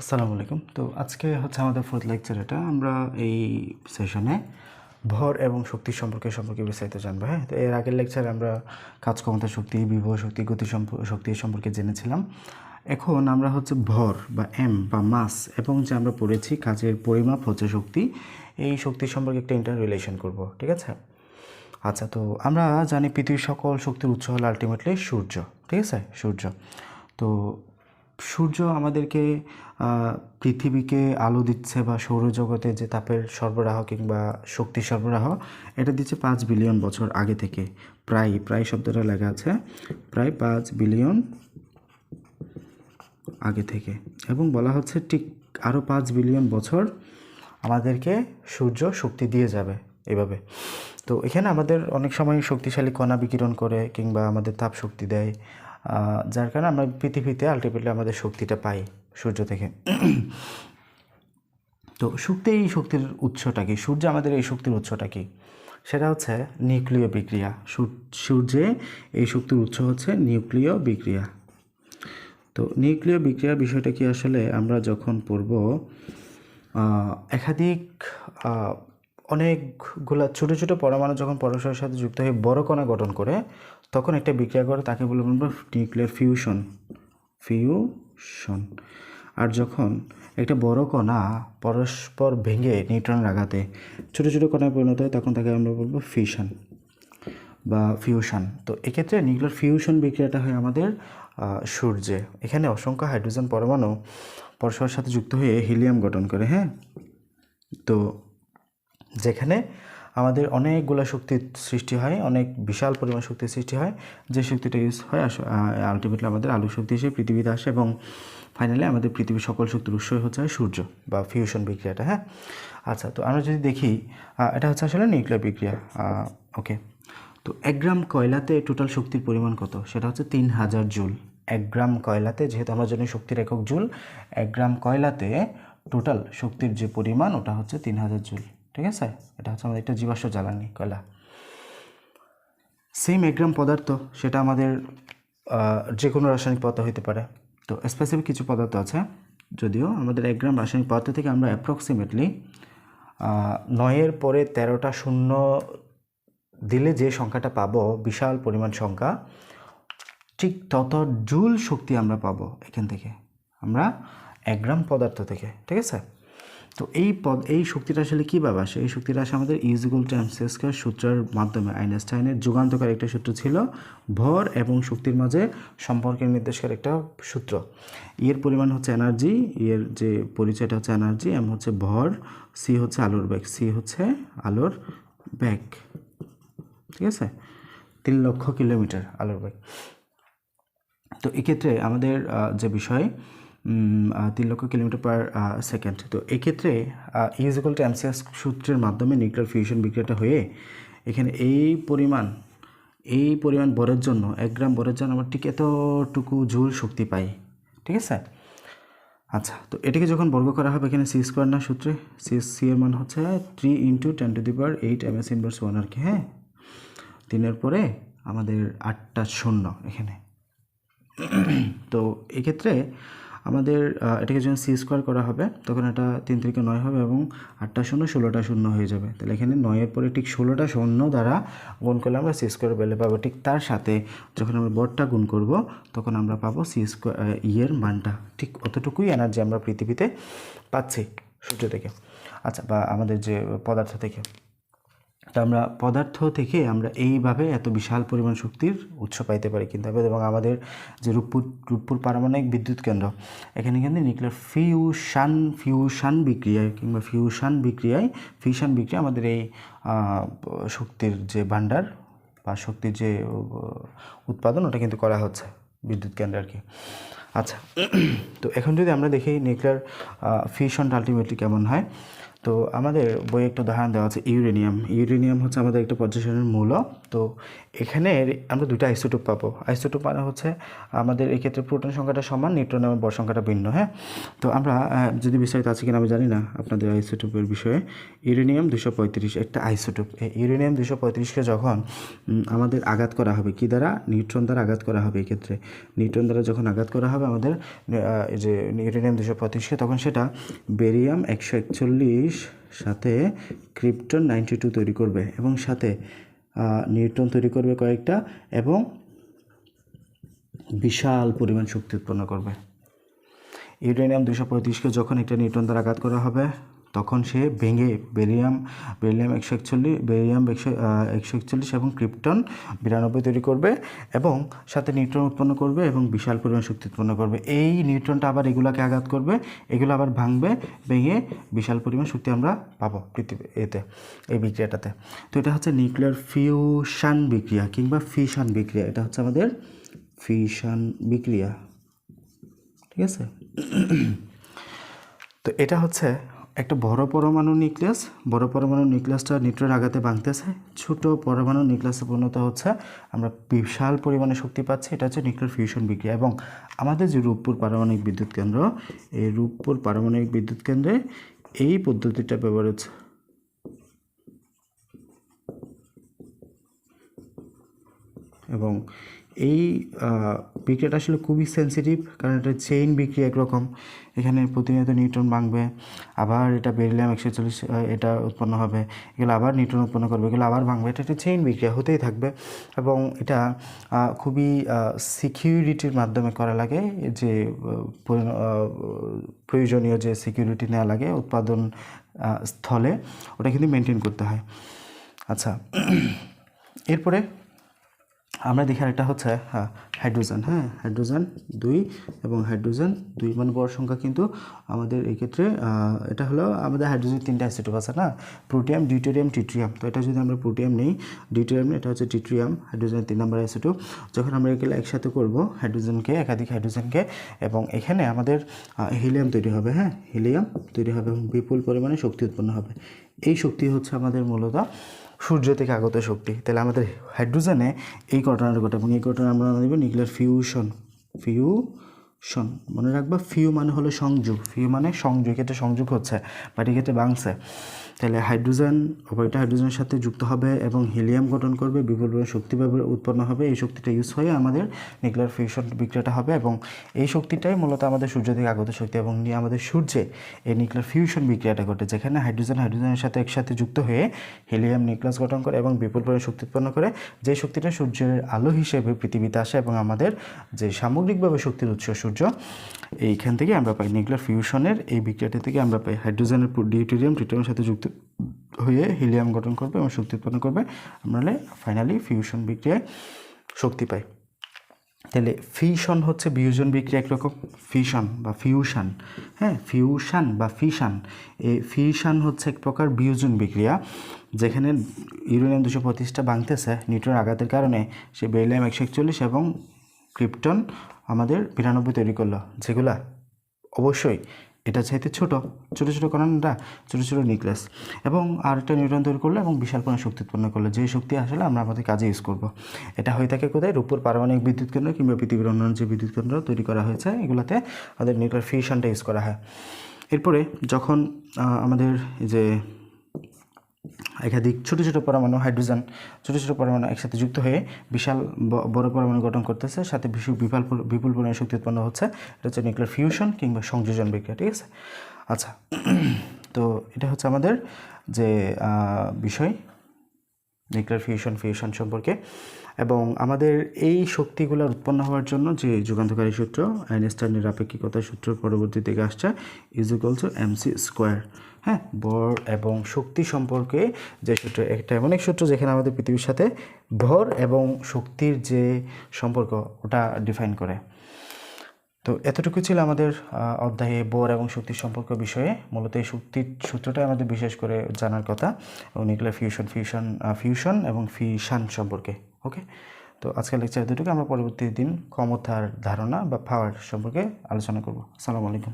আসসালামু আলাইকুম। তো আজকে হচ্ছে আমাদের ফোর্থ লেকচার এটা। আমরা এই সেশনে ভর এবং শক্তি সম্পর্কে সম্পর্কে বিস্তারিত জানব হ্যাঁ? তো এর আগের লেকচারে আমরা কাজ ক্ষমতা, শক্তি, বিভব, শক্তি, গতি শক্তি সম্পর্কে জেনেছিলাম। এখন আমরা হচ্ছে ভর বা এম বা মাস এবং যে আমরা পড়েছি কাজের পরিমাপ হচ্ছে শক্তি, এই শক্তি সম্পর্কে একটা ইন্টার রিলেশন করব, ঠিক আছে? আচ্ছা তো আমরা জানি পৃথিবীর সকল শক্তির উৎস হল আলটিমেটলি সূর্য, ঠিক আছে? সূর্য। তো সূর্য আমাদেরকে পৃথিবীকে আলো দিচ্ছে বা সৌরজগতে যে তাপের সরবরাহ কিংবা শক্তি সরবরাহ, এটা দিচ্ছে পাঁচ বিলিয়ন বছর আগে থেকে। প্রায় প্রায় শব্দটা লেখা আছে, প্রায় পাঁচ বিলিয়ন আগে থেকে। এবং বলা হচ্ছে ঠিক আরও পাঁচ বিলিয়ন বছর আমাদেরকে সূর্য শক্তি দিয়ে যাবে এভাবে। তো এখানে আমাদের অনেক সময় শক্তিশালী কণা বিকিরণ করে কিংবা আমাদের তাপ শক্তি দেয়। যার কারণে আমরা পৃথিবীতে আলটিমেটলি আমাদের শক্তিটা পাই সূর্য থেকে। তো শক্তি এই শক্তির উৎসটা কি? সূর্য আমাদের এই শক্তির উৎসটা কি? সেটা হচ্ছে নিউক্লিয় বিক্রিয়া। সূর- সূর্যে এই শক্তির উৎস হচ্ছে নিউক্লিয় বিক্রিয়া। তো নিউক্লিয় বিক্রিয়া বিষয়টা কি? আসলে আমরা যখন পড়ব একাধিক অনেকগুলা ছোটো ছোটো পরমাণু যখন পরস্পরের সাথে যুক্ত হয়ে বড় কণা গঠন করে তখন একটা বিক্রিয়া করে তাকে বলে আমরা নিউক্লিয়ার ফিউশন। ফিউশন। আর যখন একটা বড় কণা পরস্পর ভেঙে নিউট্রনের আঘাতে ছোটো ছোটো কণায় পরিণত হয়, তখন তাকে আমরা বলব ফিউশন বা ফিউশন। তো এক্ষেত্রে নিউক্লিয়ার ফিউশন বিক্রিয়াটা হয় আমাদের সূর্যে। এখানে অসংখ্য হাইড্রোজেন পরমাণু পরস্পরের সাথে যুক্ত হয়ে হিলিয়াম গঠন করে হ্যাঁ? তো যেখানে আমাদের অনেকগুলো শক্তির সৃষ্টি হয়, অনেক বিশাল পরিমাণ শক্তির সৃষ্টি হয়, যে শক্তিটা ইউজ হয় আলটিমেটলি আমাদের আলু শক্তি হিসেবে পৃথিবীতে আসে এবং ফাইনালি আমাদের পৃথিবীর সকল শক্তির উৎসই হচ্ছে সূর্য বা ফিউশন বিক্রিয়াটা হ্যাঁ? আচ্ছা তো আমরা যদি দেখি এটা হচ্ছে আসলে নিউক্লিয়ার বিক্রিয়া ওকে তো এক গ্রাম কয়লাতে টোটাল শক্তির পরিমাণ কত? সেটা হচ্ছে তিন হাজার জুল। এক গ্রাম কয়লাতে, যেহেতু আমরা জানি শক্তির একক জুল, এক গ্রাম কয়লাতে টোটাল শক্তির যে পরিমাণ, ওটা হচ্ছে তিন হাজার জুল। ঠিক আছে? এটা হচ্ছে আমাদের একটা জীবাশ্ম জ্বালানি কয়লা। সেম এক গ্রাম পদার্থ, সেটা আমাদের যে কোনো রাসায়নিক পদার্থ হতে পারে। তো স্পেসিফিক কিছু পদার্থ আছে, যদিও আমাদের এক গ্রাম রাসায়নিক পদার্থ থেকে আমরা অ্যাপ্রক্সিমেটলি নয়ের পরে তেরোটা শূন্য দিলে যে সংখ্যাটা পাবো, বিশাল পরিমাণ সংখ্যা, ঠিক তত জুল শক্তি আমরা পাবো এখান থেকে। আমরা এক গ্রাম পদার্থ থেকে, ঠিক আছে? তো এই পদ, এই শক্তিটা আসলে কীভাবে আসে এই শক্তিটা আসে আমাদের ইউজিকল ট্রান্সেস্কার সূত্রের মাধ্যমে। আইনস্টাইনের যুগান্তকার একটা সূত্র ছিল, ভর এবং শক্তির মাঝে সম্পর্কের নির্দেশকার একটা সূত্র। এর পরিমাণ হচ্ছে এনার্জি এর যে পরিচয়টা হচ্ছে এনার্জি, এম হচ্ছে ভর, সি হচ্ছে আলোর ব্যাগ সি হচ্ছে আলোর ব্যাগ ঠিক আছে? তিন লক্ষ কিলোমিটার আলোর ব্যাগ তো এক্ষেত্রে আমাদের যে বিষয় তিন লক্ষ কিলোমিটার পার সেকেন্ড তো এক্ষেত্রে ইউজিক্যাল টু এমসিএস সূত্রের মাধ্যমে নিউক্লিয়ার ফিউশন বিক্রিয়াটা হয়ে এখানে এই পরিমাণ এই পরিমাণ বরের জন্য, এক গ্রাম বরের জন্য আমরা ঠিক এতটুকু জুল শক্তি পাই। ঠিক আছে? আচ্ছা তো এটাকে যখন বর্গ করা হবে এখানে সি স্কোয়ার না সূত্রে সি সি এর মান হচ্ছে three into ten to the power eight M S inverse one আর কি হ্যাঁ? তিনের পরে আমাদের আটটা শূন্য এখানে। তো এক্ষেত্রে আমাদের এটাকে যখন সি স্কোয়ার করা হবে, তখন এটা তিন থেকে নয় হবে এবং আটটা শূন্য, ষোলোটা শূন্য হয়ে যাবে। তাহলে এখানে নয়ের পরে ঠিক ষোলোটা শূন্য দ্বারা গুণ করলে আমরা সি স্কোয়ার বেলে পাবো। ঠিক তার সাথে যখন আমরা বটটা গুণ করব, তখন আমরা পাবো সি স্কোয়ার ইয়ের মানটা। ঠিক অতটুকুই এনার্জি আমরা পৃথিবীতে পাচ্ছি সূর্য থেকে। আচ্ছা বা আমাদের যে পদার্থ থেকে। তো আমরা পদার্থ থেকে আমরা এইভাবে এত বিশাল পরিমাণ শক্তির উৎস পাইতে পারি কিন্তু এবং আমাদের যে রূপপুর রূপপুর পারমাণবিক বিদ্যুৎ কেন্দ্র, এখানে কিন্তু নিউক্লিয়ার ফিউশান ফিউশান বিক্রিয়ায় কিংবা ফিউশান বিক্রিয়ায় ফিউশান বিক্রিয়া আমাদের এই শক্তির যে ভাণ্ডার বা শক্তির যে উৎপাদন ওটা কিন্তু করা হচ্ছে বিদ্যুৎ কেন্দ্র আর কি আচ্ছা তো এখন যদি আমরা দেখি নিউক্লিয়ার ফিউশনটা আলটিমেটলি কেমন হয় তো আমাদের বই একটা উদাহরণ দেওয়া আছে ইউরেনিয়াম। ইউরেনিয়াম হচ্ছে আমাদের একটা পর্যায়সারণীর মূল। তো এখানে আমরা দুটো আইসোটোপ পাবো। আইসোটোপ মানে হচ্ছে আমাদের এই ক্ষেত্রে প্রোটন সংখ্যাটা সমান, নিউট্রন এবং বর সংখ্যাটা ভিন্ন হ্যাঁ? তো আমরা যদি বিস্তারিত আছে কিনা আমি জানি না আপনাদের আইসোটোপের বিষয়ে। ইউরেনিয়াম দুশো পঁয়ত্রিশ একটা আইসোটোপ। ইউরেনিয়াম দুশো পঁয়ত্রিশকে যখন আমাদের আঘাত করা হবে, কি দ্বারা? নিউট্রন দ্বারা আঘাত করা হবে এই ক্ষেত্রে। নিউট্রন দ্বারা যখন আঘাত করা হবে আমাদের যে ইউরেনিয়াম দুশো পঁয়ত্রিশকে, তখন সেটা বেরিয়াম একশো একচল্লিশ সাথে ক্রিপ্টন নাইনটি টু তৈরি করবে এবং সাথে নিউট্রন তৈরি করবে কয়েকটা এবং বিশাল পরিমাণ শক্তি উৎপন্ন করবে। ইউরেনিয়াম দুশো পঁয়ত্রিশকে যখন একটা নিউট্রন দ্বারা আঘাত করা হবে তখন সে ভেঙে বেরিয়াম বেরিয়াম একশো একচল্লিশ, বেরিয়াম একশো একশো একচল্লিশ এবং ক্রিপ্টন বিরানব্বই তৈরি করবে এবং সাথে নিউট্রন উৎপন্ন করবে এবং বিশাল পরিমাণ শক্তি উৎপন্ন করবে। এই নিউট্রনটা আবার এগুলাকে আঘাত করবে, এগুলো আবার ভাঙবে, ভেঙে বিশাল পরিমাণ শক্তি আমরা পাবো পৃথিবী এতে, এই বিক্রিয়াটাতে। তো এটা হচ্ছে নিউক্লিয়ার ফিউশন বিক্রিয়া কিংবা ফিশন বিক্রিয়া, এটা হচ্ছে আমাদের ফিশন বিক্রিয়া, ঠিক আছে? তো এটা হচ্ছে একটা বড় পরমাণু নিউক্লিয়াস, বড় পরমাণু নিউক্লিয়াসটা নিউট্রন আঘাতে ভাঙতেছে। ছোট পরমাণু নিউক্লিয়াসে পরিণত হচ্ছে আমরা বিশাল পরিমাণে শক্তি পাচ্ছি, এটা হচ্ছে নিউক্লিয়ার ফিউশন বিক্রিয়া। এবং আমাদের যে রূপপুর পারমাণবিক বিদ্যুৎ কেন্দ্র, এই রূপপুর পারমাণবিক বিদ্যুৎ কেন্দ্রে এই পদ্ধতিটা ব্যবহার হচ্ছে এবং এই বিক্রিয়াটা আসলে খুবই সেন্সিটিভ কারণ এটা চেইন বিক্রিয়া একরকম। এখানে প্রতিনিয়ত নিউট্রন ভাঙবে, আবার এটা বেরিলিয়াম একশো চল্লিশ এটা উৎপন্ন হবে। এগুলো আবার নিউট্রন উৎপন্ন করবে, এগুলো আবার ভাঙবে। এটা একটা চেইন বিক্রিয়া, হতেই থাকবে। এবং এটা খুবই সিকিউরিটির মাধ্যমে করা লাগে যে প্রয়োজনীয় যে সিকিউরিটি নেওয়া লাগে উৎপাদন স্থলে, ওটা কিন্তু মেনটেন করতে হয়। আচ্ছা এরপরে আমরা দেখি আরেকটা হচ্ছে হ্যাঁ হাইড্রোজেন হ্যাঁ হাইড্রোজেন দুই এবং হাইড্রোজেন দুই মানে বড় সংখ্যা কিন্তু আমাদের এই ক্ষেত্রে এটা হলো আমাদের হাইড্রোজেন তিনটা অ্যাসিটোপ আছে, না? Protium deuterium tritium. তো এটা যদি আমরা প্রোটিয়াম নেই ডিউটেরিয়াম এটা হচ্ছে টিট্রিয়াম হাইড্রোজেন তিন নম্বর অ্যাসিটোপ। যখন আমরা এগুলো একসাথে করব, হাইড্রোজেনকে, একাধিক হাইড্রোজেনকে এবং এখানে আমাদের হিলিয়াম তৈরি হবে হ্যাঁ হিলিয়াম তৈরি হবে এবং বিপুল পরিমাণে শক্তি উৎপন্ন হবে। এই শক্তি হচ্ছে আমাদের মূলত সূর্য থেকে আগত শক্তি। তাহলে আমাদের হাইড্রোজেনে এই ঘটনাটা ঘটে এবং এই ঘটনা আমরা দেব নিউক্লিয়ার ফিউশন ফিউশন মনে রাখবা ফিউ মানে হলো সংযোগ। ফিউ মানে সংযোগ ক্ষেত্রে সংযোগ হচ্ছে বাট ক্ষেত্রে বাংছে তাহলে হাইড্রোজেন অপরটা হাইড্রোজেনের সাথে যুক্ত হবে এবং হিলিয়াম গঠন করবে বিপুল শক্তি উৎপন্ন হবে, এই শক্তিটা ইউজ হয়ে আমাদের নিউক্লিয়ার ফিউশন বিক্রিয়াটা হবে এবং এই শক্তিটাই মূলত আমাদের সূর্য থেকে আগত শক্তি এবং নিয়ে আমাদের সূর্যে এই নিউক্লিয়ার ফিউশন বিক্রিয়াটা ঘটে, যেখানে হাইড্রোজেন হাইড্রোজেনের সাথে একসাথে যুক্ত হয়ে হিলিয়াম নিউক্লিয়াস গঠন করে এবং বিপুল পরিমাণে শক্তি উৎপন্ন করে, যে শক্তিটা সূর্যের আলো হিসেবে পৃথিবীতে আসে এবং আমাদের যে সামগ্রিকভাবে শক্তির উৎস সূর্য, এইখান থেকে আমরা পাই নিউক্লিয়ার ফিউশনের, এই বিক্রিয়াটি থেকে আমরা পাই হাইড্রোজেনের ডিউটেরিয়াম ট্রিটিয়ামের সাথে যুক্ত হয়ে হিলিয়াম গঠন করবে এবং শক্তি উৎপাদন করবে। আমরা ফাইনালি ফিউশন বিক্রিয়ায় শক্তি পাই। তাহলে ফিশন হচ্ছে বিয়োজন বিক্রিয়া একরকম ফিশন বা ফিউশন হ্যাঁ? ফিউশন বা ফিশন এই ফিউশন হচ্ছে এক প্রকার বিয়োজন বিক্রিয়া যেখানে ইউরেনিয়াম দুশো পঁচিশটা ভাঙতেছে নিউট্রন আঘাতের কারণে। সে বেরিলিয়াম একশো একচল্লিশ এবং ক্রিপ্টন আমাদের বিরানব্বই তৈরি করল। যেগুলা অবশ্যই এটা চাইতে ছোট ছোট ছোট কণাটা, ছোট ছোট নিউক্লিয়াস এবং আরেকটা নিউট্রন তৈরি করল এবং বিশাল পরিমাণ শক্তি উৎপন্ন করল। যে শক্তি আসলে আমরা আমাদের কাজে ইউজ করব। এটা হয়ে থাকে কোথায়? রূপপুর পারমাণবিক বিদ্যুৎ কেন্দ্র কিংবা পৃথিবীর অন্যান্য যে বিদ্যুৎ কেন্দ্র তৈরি করা হয়েছে, এগুলোতে আমাদের নিউক্লিয়ার ফিউশনটা ইউজ করা হয়। এরপরে যখন আমাদের যে একাধিক ছোটো ছোটো পরমাণু, হাইড্রোজেন, ছোটো ছোটো পরমাণু একসাথে যুক্ত হয়ে বিশাল বড় পরমাণু গঠন করতেছে। সাথে বিপুল বিপুল পরিমাণে শক্তি উৎপন্ন হচ্ছে। এটা হচ্ছে নিউক্লিয়ার ফিউশন কিংবা সংযোজন বিক্রিয়া, ঠিক আছে? আচ্ছা তো এটা হচ্ছে আমাদের যে বিষয়। নিউক্লিয়ার ফিউশন ফিউশন সম্পর্কে। এবং আমাদের এই শক্তিগুলো উৎপন্ন হওয়ার জন্য যে যুগান্তকারী সূত্র আইনস্টাইনের আপেক্ষিকতার সূত্র পরবর্তী থেকে আসছে is equal to MC square হ্যাঁ ভর এবং শক্তি সম্পর্কে যে সূত্র, একটা এমন এক সূত্র যেখানে আমাদের পৃথিবীর সাথে ভর এবং শক্তির যে সম্পর্ক, ওটা ডিফাইন করে। তো এতটুকু ছিল আমাদের অধ্যায়ে বর এবং শক্তির সম্পর্ক বিষয়ে। মূলত এই শক্তির সূত্রটাই আমাদের বিশেষ করে জানার কথা, এবং নিউক্লিয়ার ফিউশন ফিউশন ফিউশন এবং ফিশন সম্পর্কে, ওকে? তো আজকের লেকচার দুটোকে আমরা পরবর্তী দিন ক্ষমতার ধারণা বা পাওয়ার সম্পর্কে আলোচনা করব। আসসালামু আলাইকুম।